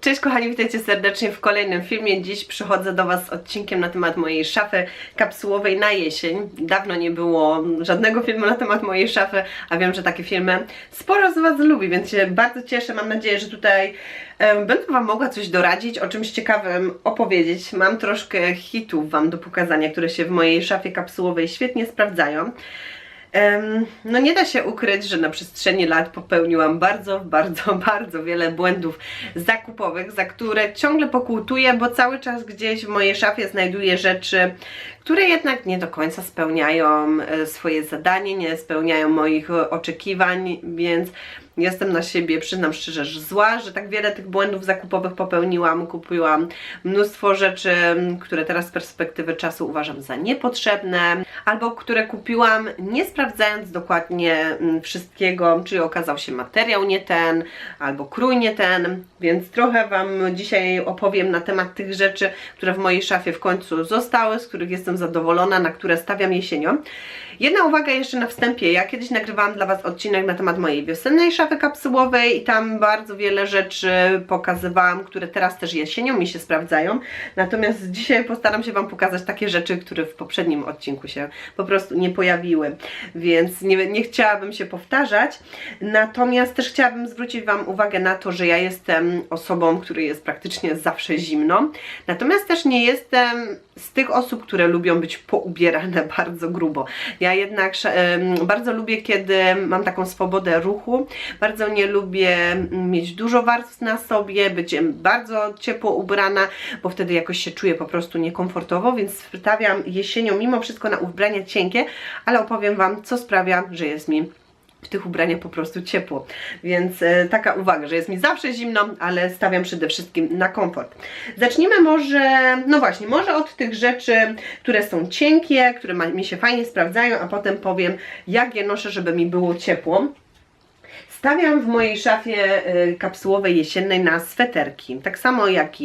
Cześć kochani, witajcie serdecznie w kolejnym filmie. Dziś przychodzę do Was z odcinkiem na temat mojej szafy kapsułowej na jesień. Dawno nie było żadnego filmu na temat mojej szafy, a wiem, że takie filmy sporo z Was lubi, więc się bardzo cieszę. Mam nadzieję, że tutaj będę Wam mogła coś doradzić, o czymś ciekawym opowiedzieć. Mam troszkę hitów Wam do pokazania, które się w mojej szafie kapsułowej świetnie sprawdzają. No nie da się ukryć, że na przestrzeni lat popełniłam bardzo, bardzo, bardzo wiele błędów zakupowych, za które ciągle pokłutuję, bo cały czas gdzieś w mojej szafie znajduję rzeczy, które jednak nie do końca spełniają e, swoje zadanie, nie spełniają moich e, oczekiwań, więc jestem na siebie, przyznam szczerze, że zła, że tak wiele tych błędów zakupowych popełniłam. Kupiłam mnóstwo rzeczy, które teraz z perspektywy czasu uważam za niepotrzebne, albo które kupiłam nie sprawdzając dokładnie wszystkiego, czyli okazał się materiał nie ten, albo krój nie ten, więc trochę Wam dzisiaj opowiem na temat tych rzeczy, które w mojej szafie w końcu zostały, z których jestem zadowolona, na które stawiam jesienią. Jedna uwaga jeszcze na wstępie. Ja kiedyś nagrywałam dla Was odcinek na temat mojej wiosennej szafy kapsułowej i tam bardzo wiele rzeczy pokazywałam, które teraz też jesienią mi się sprawdzają. Natomiast dzisiaj postaram się Wam pokazać takie rzeczy, które w poprzednim odcinku się po prostu nie pojawiły. Więc nie, nie chciałabym się powtarzać. Natomiast też chciałabym zwrócić Wam uwagę na to, że ja jestem osobą, której jest praktycznie zawsze zimno. Natomiast też nie jestem z tych osób, które lubią być poubierane bardzo grubo. Ja jednak sz- em, bardzo lubię, kiedy mam taką swobodę ruchu. Bardzo nie lubię mieć dużo warstw na sobie, być bardzo ciepło ubrana, bo wtedy jakoś się czuję po prostu niekomfortowo, więc stawiam jesienią mimo wszystko na ubrania cienkie, ale opowiem Wam, co sprawia, że jest mi w tych ubraniach po prostu ciepło. Więc e, taka uwaga, że jest mi zawsze zimno, ale stawiam przede wszystkim na komfort. Zacznijmy może, no właśnie, może od tych rzeczy, które są cienkie, które ma, mi się fajnie sprawdzają, a potem powiem, jak je noszę, żeby mi było ciepło. Stawiam w mojej szafie y, kapsułowej jesiennej na sweterki. Tak samo jak,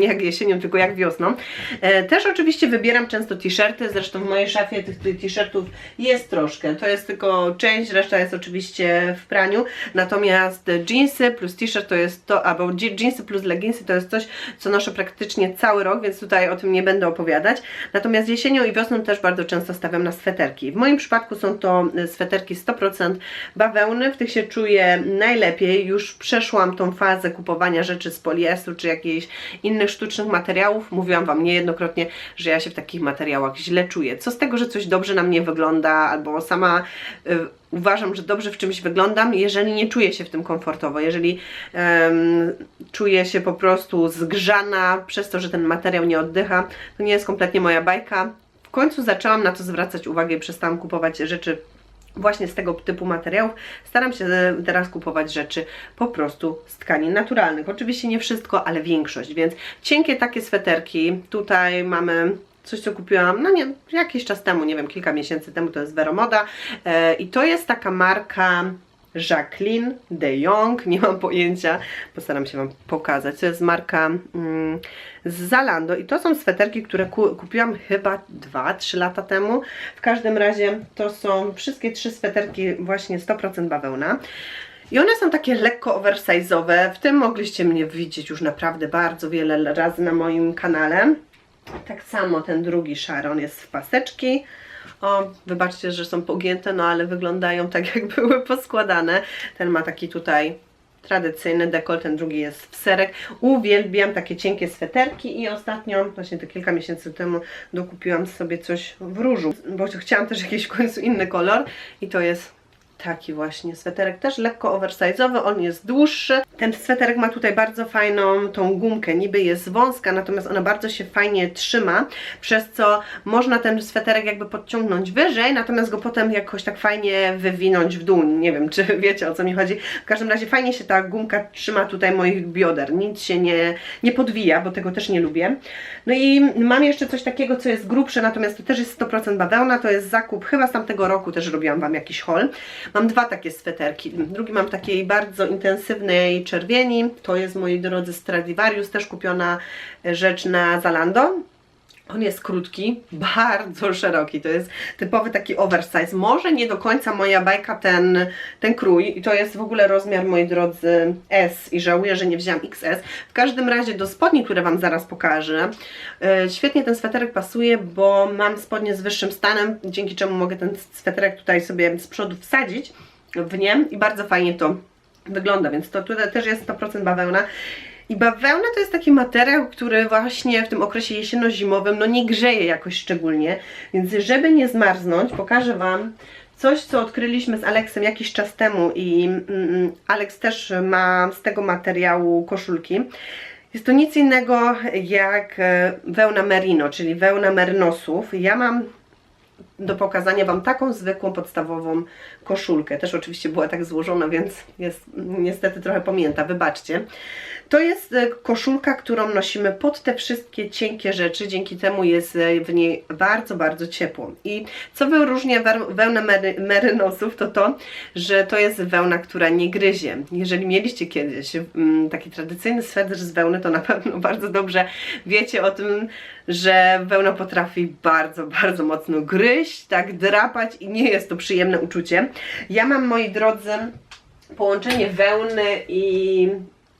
jak jesienią, tylko jak wiosną. E, też oczywiście wybieram często t-shirty, zresztą w mojej szafie tych, t-shirtów jest troszkę. To jest tylko część, reszta jest oczywiście w praniu. Natomiast jeansy plus t-shirt to jest to, albo jeansy plus leginsy to jest coś, co noszę praktycznie cały rok, więc tutaj o tym nie będę opowiadać. Natomiast jesienią i wiosną też bardzo często stawiam na sweterki. W moim przypadku są to y, sweterki 100% bawełny, w tych się czuję najlepiej. Już przeszłam tą fazę kupowania rzeczy z poliestru czy jakichś innych sztucznych materiałów. Mówiłam Wam niejednokrotnie, że ja się w takich materiałach źle czuję. Co z tego, że coś dobrze na mnie wygląda, albo sama y, uważam, że dobrze w czymś wyglądam, jeżeli nie czuję się w tym komfortowo, jeżeli czuję się po prostu zgrzana przez to, że ten materiał nie oddycha, to nie jest kompletnie moja bajka. W końcu zaczęłam na to zwracać uwagę i przestałam kupować rzeczy właśnie z tego typu materiałów. Staram się e, teraz kupować rzeczy po prostu z tkanin naturalnych. Oczywiście nie wszystko, ale większość, więc cienkie takie sweterki. Tutaj mamy coś, co kupiłam, no nie, jakiś czas temu, nie wiem, kilka miesięcy temu, to jest Veromoda e, i to jest taka marka Jacqueline de Jong, nie mam pojęcia, postaram się Wam pokazać. To jest marka mm, z Zalando i to są sweterki, które ku, kupiłam chyba 2-3 lata temu. W każdym razie to są wszystkie trzy sweterki właśnie 100% bawełna. I one są takie lekko oversize'owe. W tym mogliście mnie widzieć już naprawdę bardzo wiele razy na moim kanale. Tak samo ten drugi Sharon jest w paseczki. O, wybaczcie, że są pogięte, no ale wyglądają tak, jak były poskładane. Ten ma taki tutaj tradycyjny dekolt, ten drugi jest w serek. Uwielbiam takie cienkie sweterki i ostatnio, właśnie te kilka miesięcy temu, dokupiłam sobie coś w różu, bo chciałam też jakiś w końcu inny kolor i to jest taki właśnie sweterek, też lekko oversize'owy, on jest dłuższy. Ten sweterek ma tutaj bardzo fajną tą gumkę, niby jest wąska, natomiast ona bardzo się fajnie trzyma, przez co można ten sweterek jakby podciągnąć wyżej, natomiast go potem jakoś tak fajnie wywinąć w dół. Nie wiem, czy wiecie o co mi chodzi. W każdym razie fajnie się ta gumka trzyma tutaj moich bioder, nic się nie, nie podwija, bo tego też nie lubię. No i mam jeszcze coś takiego, co jest grubsze, natomiast to też jest 100% bawełna, to jest zakup, chyba z tamtego roku też robiłam Wam jakiś haul. Mam dwa takie sweterki. Drugi mam takiej bardzo intensywnej czerwieni. To jest, moi drodzy, Stradivarius, też kupiona rzecz na Zalando. On jest krótki, bardzo szeroki. To jest typowy taki oversize. Może nie do końca moja bajka ten, ten krój. I to jest w ogóle rozmiar, moi drodzy, S. I żałuję, że nie wzięłam XS. W każdym razie do spodni, które Wam zaraz pokażę. e, Świetnie ten sweterek pasuje, bo mam spodnie z wyższym stanem, dzięki czemu mogę ten sweterek tutaj sobie z przodu wsadzić w nie i bardzo fajnie to wygląda, więc to tutaj też jest 100% bawełna. I bawełna to jest taki materiał, który właśnie w tym okresie jesienno-zimowym no nie grzeje jakoś szczególnie, więc żeby nie zmarznąć, pokażę Wam coś, co odkryliśmy z Aleksem jakiś czas temu i mm, Aleks też ma z tego materiału koszulki. Jest to nic innego jak e, wełna merino, czyli wełna merinosów. Ja mam do pokazania Wam taką zwykłą, podstawową koszulkę. Też oczywiście była tak złożona, więc jest niestety trochę pamięta, wybaczcie. To jest e, koszulka, którą nosimy pod te wszystkie cienkie rzeczy, dzięki temu jest e, w niej bardzo, bardzo ciepło. I co wyróżnia wełnę mery, merynosów, to to, że to jest wełna, która nie gryzie. Jeżeli mieliście kiedyś mm, taki tradycyjny swetr z wełny, to na pewno bardzo dobrze wiecie o tym, że wełna potrafi bardzo, bardzo mocno gryźć, tak drapać i nie jest to przyjemne uczucie. Ja mam, moi drodzy, połączenie wełny i,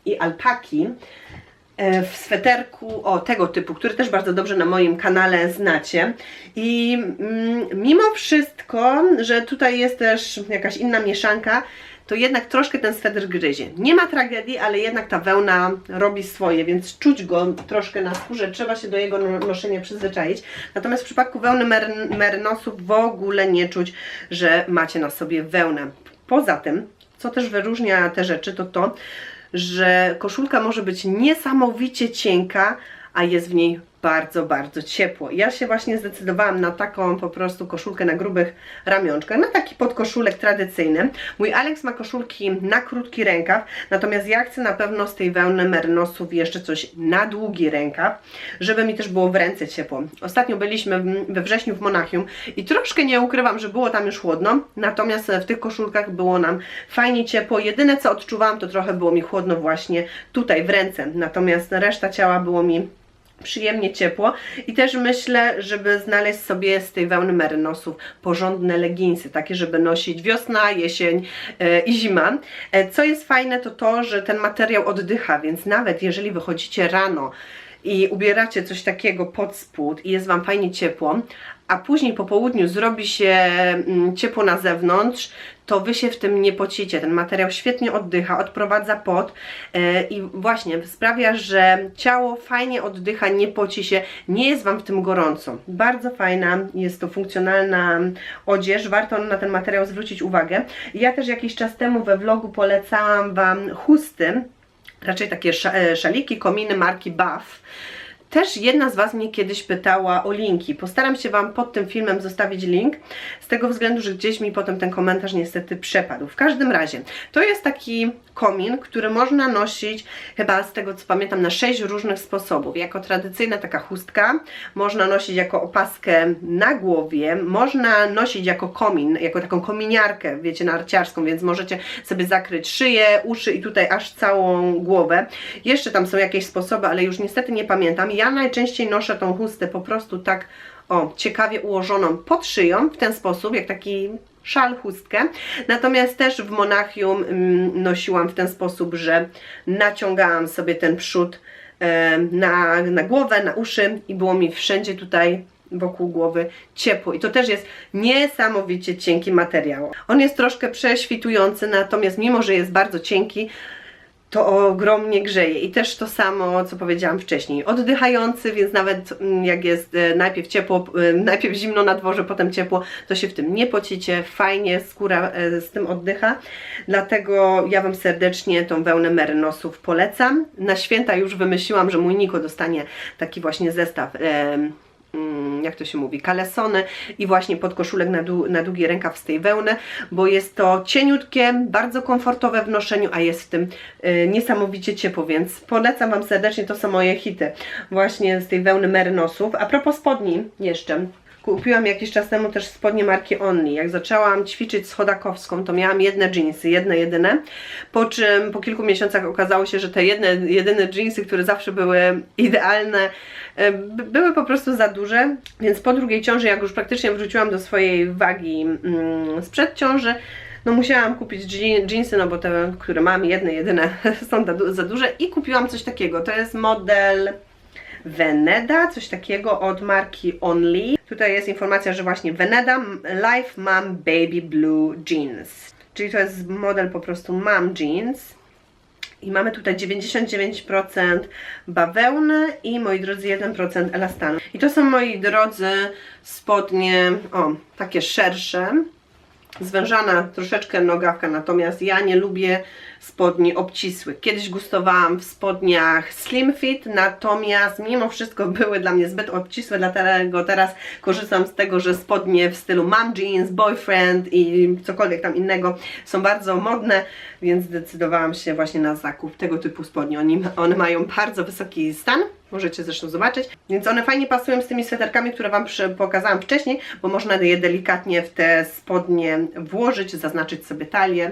i alpaki e, w sweterku o tego typu, który też bardzo dobrze na moim kanale znacie. I mm, mimo wszystko, że tutaj jest też jakaś inna mieszanka, to jednak troszkę ten swetr gryzie. Nie ma tragedii, ale jednak ta wełna robi swoje, więc czuć go troszkę na skórze, trzeba się do jego no- noszenia przyzwyczaić. Natomiast w przypadku wełny mer w ogóle nie czuć, że macie na sobie wełnę. Poza tym, co też wyróżnia te rzeczy, to to, że koszulka może być niesamowicie cienka, a jest w niej bardzo, bardzo ciepło. Ja się właśnie zdecydowałam na taką po prostu koszulkę na grubych ramionczkach, na taki podkoszulek tradycyjny. Mój Alex ma koszulki na krótki rękaw, natomiast ja chcę na pewno z tej wełny merynosów jeszcze coś na długi rękaw, żeby mi też było w ręce ciepło. Ostatnio byliśmy we wrześniu w Monachium i troszkę nie ukrywam, że było tam już chłodno, natomiast w tych koszulkach było nam fajnie ciepło. Jedyne co odczuwałam, to trochę było mi chłodno właśnie tutaj w ręce, natomiast reszta ciała było mi przyjemnie ciepło i też myślę, żeby znaleźć sobie z tej wełny merynosów porządne leginsy, takie, żeby nosić wiosna, jesień e, i zima. E, co jest fajne, to to, że ten materiał oddycha, więc nawet jeżeli wychodzicie rano i ubieracie coś takiego pod spód i jest Wam fajnie ciepło, a później po południu zrobi się mm, ciepło na zewnątrz, to Wy się w tym nie pocicie. Ten materiał świetnie oddycha, odprowadza pot e, i właśnie sprawia, że ciało fajnie oddycha, nie poci się, nie jest Wam w tym gorąco. Bardzo fajna, jest to funkcjonalna odzież, warto na ten materiał zwrócić uwagę. Ja też jakiś czas temu we vlogu polecałam Wam chusty, raczej takie e, szaliki, kominy marki Buff. Też jedna z Was mnie kiedyś pytała o linki. Postaram się Wam pod tym filmem zostawić link, z tego względu, że gdzieś mi potem ten komentarz niestety przepadł. W każdym razie, to jest taki komin, który można nosić chyba z tego co pamiętam na sześć różnych sposobów. Jako tradycyjna taka chustka, można nosić jako opaskę na głowie, można nosić jako komin, jako taką kominiarkę, wiecie, narciarską, więc możecie sobie zakryć szyję, uszy i tutaj aż całą głowę. Jeszcze tam są jakieś sposoby, ale już niestety nie pamiętam. Ja najczęściej noszę tą chustę po prostu tak o, ciekawie ułożoną pod szyją, w ten sposób, jak taki szal, chustkę. Natomiast też w Monachium mm, nosiłam w ten sposób, że naciągałam sobie ten przód e, na, na głowę, na uszy i było mi wszędzie tutaj wokół głowy ciepło. I to też jest niesamowicie cienki materiał. On jest troszkę prześwitujący, natomiast mimo, że jest bardzo cienki, to ogromnie grzeje. I też to samo, co powiedziałam wcześniej. Oddychający, więc nawet mm, jak jest e, najpierw ciepło, e, najpierw zimno na dworze, potem ciepło, to się w tym nie pocicie. Fajnie skóra e, z tym oddycha. Dlatego ja Wam serdecznie tą wełnę merynosów polecam. Na święta już wymyśliłam, że mój Niko dostanie taki właśnie zestaw. Mm, jak to się mówi, kalesony i właśnie podkoszulek na, dłu- na długi rękaw z tej wełny, bo jest to cieniutkie, bardzo komfortowe w noszeniu, a jest w tym y, niesamowicie ciepło, więc polecam Wam serdecznie, to są moje hity właśnie z tej wełny merynosów. A propos spodni jeszcze, Kupiłam jakiś czas temu też spodnie marki Only. Jak zaczęłam ćwiczyć z chodakowską, to miałam jedne jeansy, jedne jedyne. Po czym po kilku miesiącach okazało się, że te jedne, jedyne jeansy, które zawsze były idealne, e, by- były po prostu za duże. Więc po drugiej ciąży, jak już praktycznie wróciłam do swojej wagi mm, sprzed ciąży, no musiałam kupić jeansy, no bo te, które mam, jedne, jedyne są za duże i kupiłam coś takiego. To jest model Veneda, coś takiego od marki Only. Tutaj jest informacja, że właśnie Veneda Life Mom Baby Blue Jeans. Czyli to jest model po prostu Mom Jeans. I mamy tutaj 99% bawełny i moi drodzy 1% elastanu. I to są moi drodzy spodnie, o, takie szersze zwężana troszeczkę nogawka, natomiast ja nie lubię spodni obcisłych. Kiedyś gustowałam w spodniach slim fit, natomiast mimo wszystko były dla mnie zbyt obcisłe, dlatego teraz korzystam z tego, że spodnie w stylu mom jeans, boyfriend i cokolwiek tam innego są bardzo modne, więc zdecydowałam się właśnie na zakup tego typu spodni. Oni, one mają bardzo wysoki stan, możecie zresztą zobaczyć, więc one fajnie pasują z tymi sweterkami, które Wam pokazałam wcześniej, bo można je delikatnie w te spodnie włożyć, zaznaczyć sobie talię.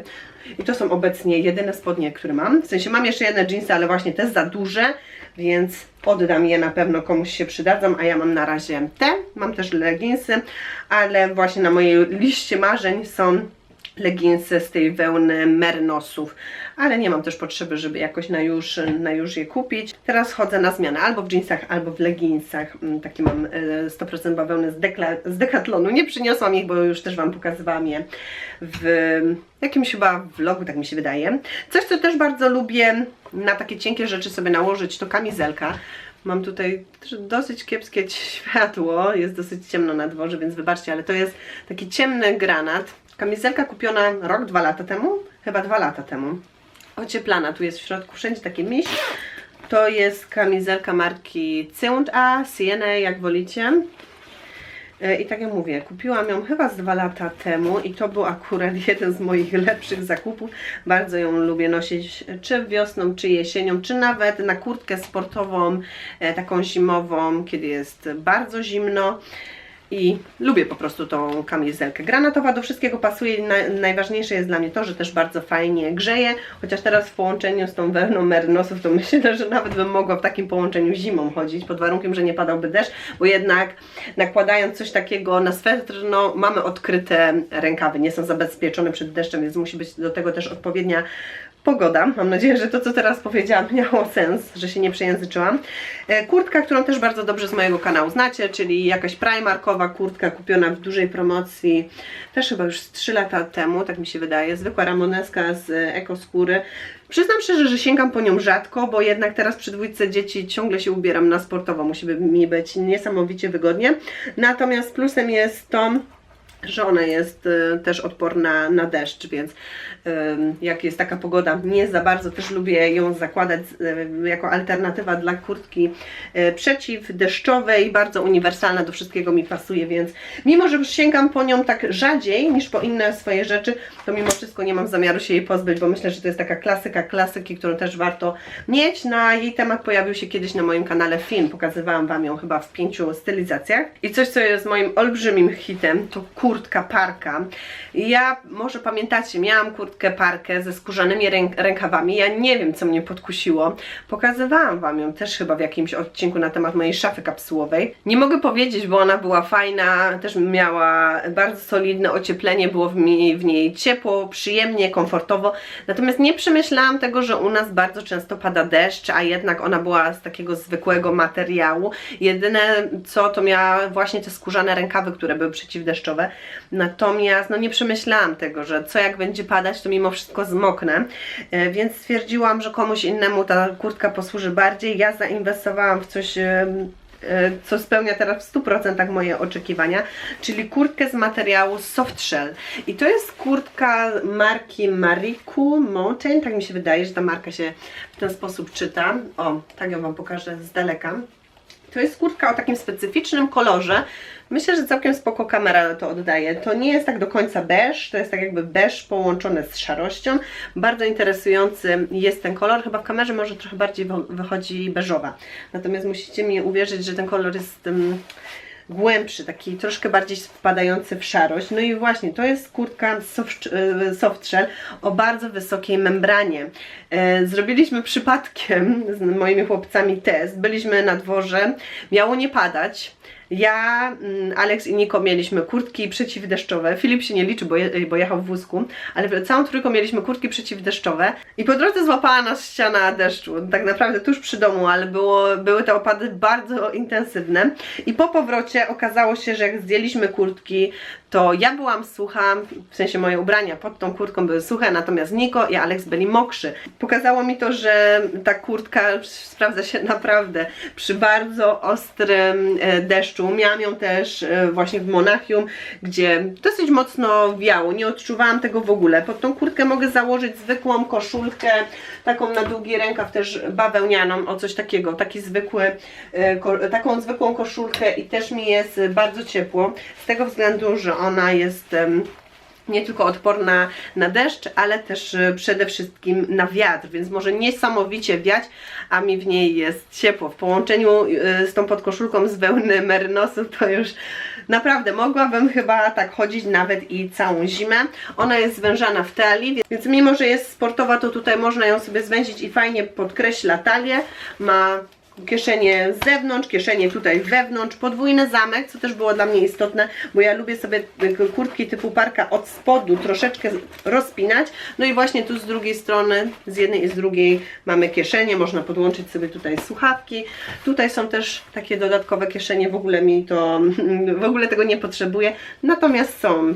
I to są obecnie jedyne spodnie, które mam. W sensie mam jeszcze jedne jeansy, ale właśnie te za duże, więc oddam je na pewno komuś się przydadzą, a ja mam na razie te. Mam też leginsy, ale właśnie na mojej liście marzeń są leginsy z tej wełny mernosów, ale nie mam też potrzeby, żeby jakoś na już, na już je kupić. Teraz chodzę na zmianę albo w jeansach, albo w leginsach. Mm, Takie mam e, 100% bawełny z, z Decathlonu. Nie przyniosłam ich, bo już też Wam pokazywałam je w jakimś chyba vlogu, tak mi się wydaje. Coś, co też bardzo lubię na takie cienkie rzeczy sobie nałożyć, to kamizelka. Mam tutaj dosyć kiepskie światło, jest dosyć ciemno na dworze, więc wybaczcie, ale to jest taki ciemny granat. Kamizelka kupiona rok, dwa lata temu? Chyba dwa lata temu. Ocieplana, tu jest w środku wszędzie takie miś. To jest kamizelka marki C&A, Siena, jak wolicie. E, I tak jak mówię, kupiłam ją chyba z dwa lata temu i to był akurat jeden z moich lepszych zakupów. Bardzo ją lubię nosić czy wiosną, czy jesienią, czy nawet na kurtkę sportową, e, taką zimową, kiedy jest bardzo zimno. I lubię po prostu tą kamizelkę. Granatowa do wszystkiego pasuje. Na, najważniejsze jest dla mnie to, że też bardzo fajnie grzeje. Chociaż teraz w połączeniu z tą wełną mernosów, to myślę, że nawet bym mogła w takim połączeniu zimą chodzić, pod warunkiem, że nie padałby deszcz, bo jednak nakładając coś takiego na swetr, no mamy odkryte rękawy, nie są zabezpieczone przed deszczem, więc musi być do tego też odpowiednia pogoda. Mam nadzieję, że to, co teraz powiedziałam, miało sens, że się nie przejęzyczyłam. E, Kurtka, którą też bardzo dobrze z mojego kanału znacie, czyli jakaś primarkowa kurtka kupiona w dużej promocji, też chyba już z 3 lata temu, tak mi się wydaje, zwykła ramoneska z e, ekoskóry. Przyznam szczerze, że sięgam po nią rzadko, bo jednak teraz przy dwójce dzieci ciągle się ubieram na sportowo, musi mi być niesamowicie wygodnie. Natomiast plusem jest to, że ona jest y, też odporna na deszcz, więc jak jest taka pogoda, nie za bardzo też lubię ją zakładać y, jako alternatywa dla kurtki y, przeciwdeszczowej, bardzo uniwersalna, do wszystkiego mi pasuje, więc mimo, że sięgam po nią tak rzadziej niż po inne swoje rzeczy, to mimo wszystko nie mam zamiaru się jej pozbyć, bo myślę, że to jest taka klasyka klasyki, którą też warto mieć. Na jej temat pojawił się kiedyś na moim kanale film, pokazywałam Wam ją chyba w pięciu stylizacjach. I coś, co jest moim olbrzymim hitem, to kurtka parka. Ja, może pamiętacie, miałam kurtkę parkę ze skórzanymi ręk rękawami. Ja nie wiem, co mnie podkusiło. Pokazywałam Wam ją też chyba w jakimś odcinku na temat mojej szafy kapsułowej. Nie mogę powiedzieć, bo ona była fajna, też miała bardzo solidne ocieplenie, było w, mi, w niej ciepło, przyjemnie, komfortowo. Natomiast nie przemyślałam tego, że u nas bardzo często pada deszcz, a jednak ona była z takiego zwykłego materiału. Jedyne co to miała właśnie te skórzane rękawy, które były przeciwdeszczowe. Natomiast no nie przemyślałam tego, że co jak będzie padać, to mimo wszystko zmoknę. E, Więc stwierdziłam, że komuś innemu ta kurtka posłuży bardziej. Ja zainwestowałam w coś em, e, co spełnia teraz w 100% moje oczekiwania, czyli kurtkę z materiału softshell. I to jest kurtka marki Mariku Mountain, tak mi się wydaje, że ta marka się w ten sposób czyta. O, tak ją Wam pokażę z daleka. To jest kurtka o takim specyficznym kolorze. Myślę, że całkiem spoko kamera to oddaje. To nie jest tak do końca beż, to jest tak jakby beż połączone z szarością. Bardzo interesujący jest ten kolor. Chyba w kamerze może trochę bardziej wychodzi beżowa. Natomiast musicie mi uwierzyć, że ten kolor jest um, głębszy, taki troszkę bardziej wpadający w szarość. No i właśnie, to jest kurtka soft, e, softshell o bardzo wysokiej membranie. E, Zrobiliśmy przypadkiem z moimi chłopcami test. Byliśmy na dworze, miało nie padać. Ja, mm, Alex i Niko mieliśmy kurtki przeciwdeszczowe. Filip się nie liczy, bo, je, bo jechał w wózku, ale całą trójką mieliśmy kurtki przeciwdeszczowe. I po drodze złapała nas ściana deszczu, tak naprawdę tuż przy domu, ale było, były te opady bardzo intensywne. I po powrocie okazało się, że jak zdjęliśmy kurtki, to ja byłam sucha, w sensie moje ubrania pod tą kurtką były suche, natomiast Niko i Alex byli mokrzy. Pokazało mi to, że ta kurtka sprawdza się naprawdę przy bardzo ostrym e, deszczu. Miałam ją też e, właśnie w Monachium, gdzie dosyć mocno wiało, nie odczuwałam tego w ogóle. Pod tą kurtkę mogę założyć zwykłą koszulkę, taką na długi rękaw też bawełnianą, o coś takiego, taki zwykły, e, taką zwykłą koszulkę i też mi jest bardzo ciepło, z tego względu, że ona jest nie tylko odporna na deszcz, ale też e, przede wszystkim na wiatr, więc może niesamowicie wiać, a mi w niej jest ciepło. W połączeniu e, z tą podkoszulką z wełny merynosu to już naprawdę mogłabym chyba tak chodzić nawet i całą zimę. Ona jest zwężana w talii, więc- więc mimo, że jest sportowa, to tutaj można ją sobie zwęzić i fajnie podkreśla talię. Ma kieszenie z zewnątrz, kieszenie tutaj wewnątrz, podwójny zamek, co też było dla mnie istotne, bo ja lubię sobie kurtki typu parka od spodu troszeczkę rozpinać, no i właśnie tu z drugiej strony, z jednej i z drugiej mamy kieszenie, można podłączyć sobie tutaj słuchawki, tutaj są też takie dodatkowe kieszenie, w ogóle mi to, w ogóle tego nie potrzebuję, natomiast są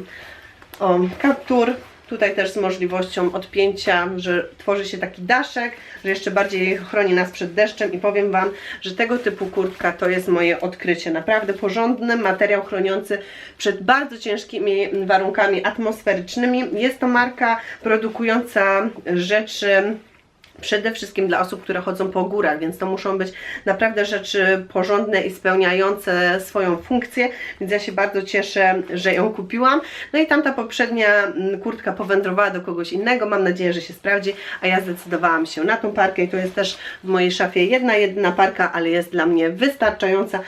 o, kaptur, tutaj też z możliwością odpięcia, że tworzy się taki daszek, że jeszcze bardziej chroni nas przed deszczem i powiem Wam, że tego typu kurtka to jest moje odkrycie. Naprawdę porządny materiał chroniący przed bardzo ciężkimi warunkami atmosferycznymi. Jest to marka produkująca rzeczy przede wszystkim dla osób, które chodzą po górach, więc to muszą być naprawdę rzeczy porządne i spełniające swoją funkcję, więc ja się bardzo cieszę, że ją kupiłam. No i tamta poprzednia mm, kurtka powędrowała do kogoś innego, mam nadzieję, że się sprawdzi, a ja zdecydowałam się na tą parkę i to jest też w mojej szafie jedna, jedyna parka, ale jest dla mnie wystarczająca.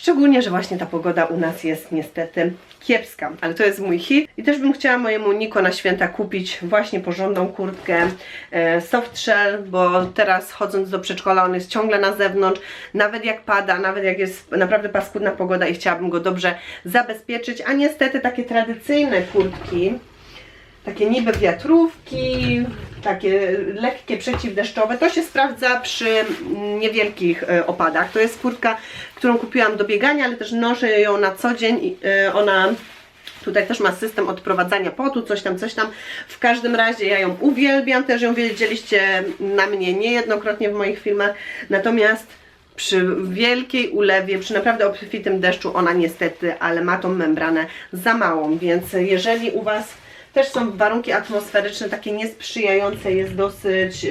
Szczególnie, że właśnie ta pogoda u nas jest niestety kiepska, ale to jest mój hit. I też bym chciała mojemu Niko na święta kupić właśnie porządną kurtkę e, soft shell, bo teraz chodząc do przedszkola on jest ciągle na zewnątrz, nawet jak pada, nawet jak jest naprawdę paskudna pogoda i chciałabym go dobrze zabezpieczyć, a niestety takie tradycyjne kurtki takie niby wiatrówki, takie lekkie przeciwdeszczowe. To się sprawdza przy mm, niewielkich e, opadach. To jest kurtka, którą kupiłam do biegania, ale też noszę ją na co dzień. e, Ona Tutaj też ma system odprowadzania potu, coś tam, coś tam. W każdym razie ja ją uwielbiam, też ją wiedzieliście na mnie niejednokrotnie w moich filmach. Natomiast przy wielkiej ulewie, przy naprawdę obfitym deszczu ona niestety, ale ma tą membranę za małą, więc jeżeli u Was też są warunki atmosferyczne takie niesprzyjające, jest dosyć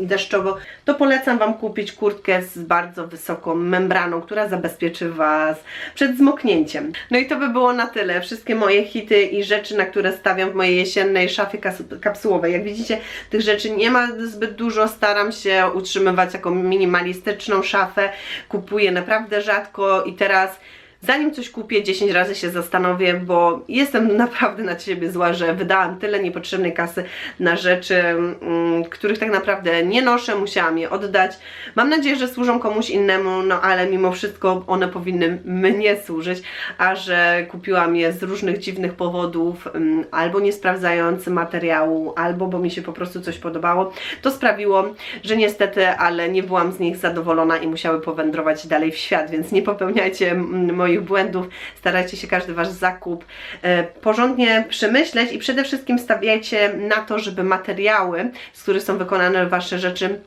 deszczowo, to polecam Wam kupić kurtkę z bardzo wysoką membraną, która zabezpieczy Was przed zmoknięciem. No i to by było na tyle. Wszystkie moje hity i rzeczy, na które stawiam w mojej jesiennej szafie kapsułowej. Jak widzicie, tych rzeczy nie ma zbyt dużo. Staram się utrzymywać taką minimalistyczną szafę. Kupuję naprawdę rzadko i teraz Zanim coś kupię, 10 razy się zastanowię, bo jestem naprawdę na ciebie zła, że wydałam tyle niepotrzebnej kasy na rzeczy, mm, których tak naprawdę nie noszę, musiałam je oddać. Mam nadzieję, że służą komuś innemu, no ale mimo wszystko one powinny mnie służyć, a że kupiłam je z różnych dziwnych powodów, mm, albo nie sprawdzając materiału, albo bo mi się po prostu coś podobało, to sprawiło, że niestety, ale nie byłam z nich zadowolona i musiały powędrować dalej w świat, więc nie popełniajcie mm, moich błędów, starajcie się każdy Wasz zakup e, porządnie przemyśleć i przede wszystkim stawiajcie na to, żeby materiały, z których są wykonane Wasze rzeczy,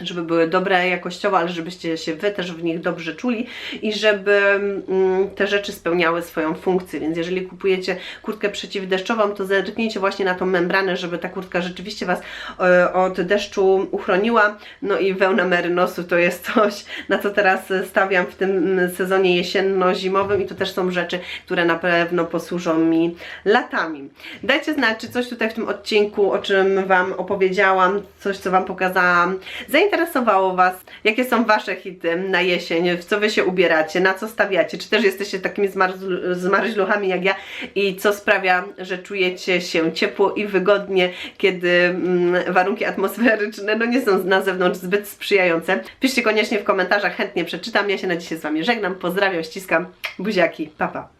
żeby były dobre jakościowo, ale żebyście się Wy też w nich dobrze czuli i żeby mm, te rzeczy spełniały swoją funkcję. Więc jeżeli kupujecie kurtkę przeciwdeszczową, to zerknijcie właśnie na tą membranę, żeby ta kurtka rzeczywiście Was e, od deszczu uchroniła. No i wełna merynosu to jest coś, na co teraz stawiam w tym sezonie jesienno-zimowym i to też są rzeczy, które na pewno posłużą mi latami. Dajcie znać, czy coś tutaj w tym odcinku, o czym Wam opowiedziałam, coś, co Wam pokazałam, zainteresowało zainteresowało Was, jakie są Wasze hity na jesień, w co Wy się ubieracie, na co stawiacie, czy też jesteście takimi zmarzlu- zmarzluchami jak ja i co sprawia, że czujecie się ciepło i wygodnie, kiedy mm, warunki atmosferyczne no nie są na zewnątrz zbyt sprzyjające. Piszcie koniecznie w komentarzach, chętnie przeczytam. Ja się na dzisiaj z Wami żegnam, pozdrawiam, ściskam, buziaki, papa. Pa.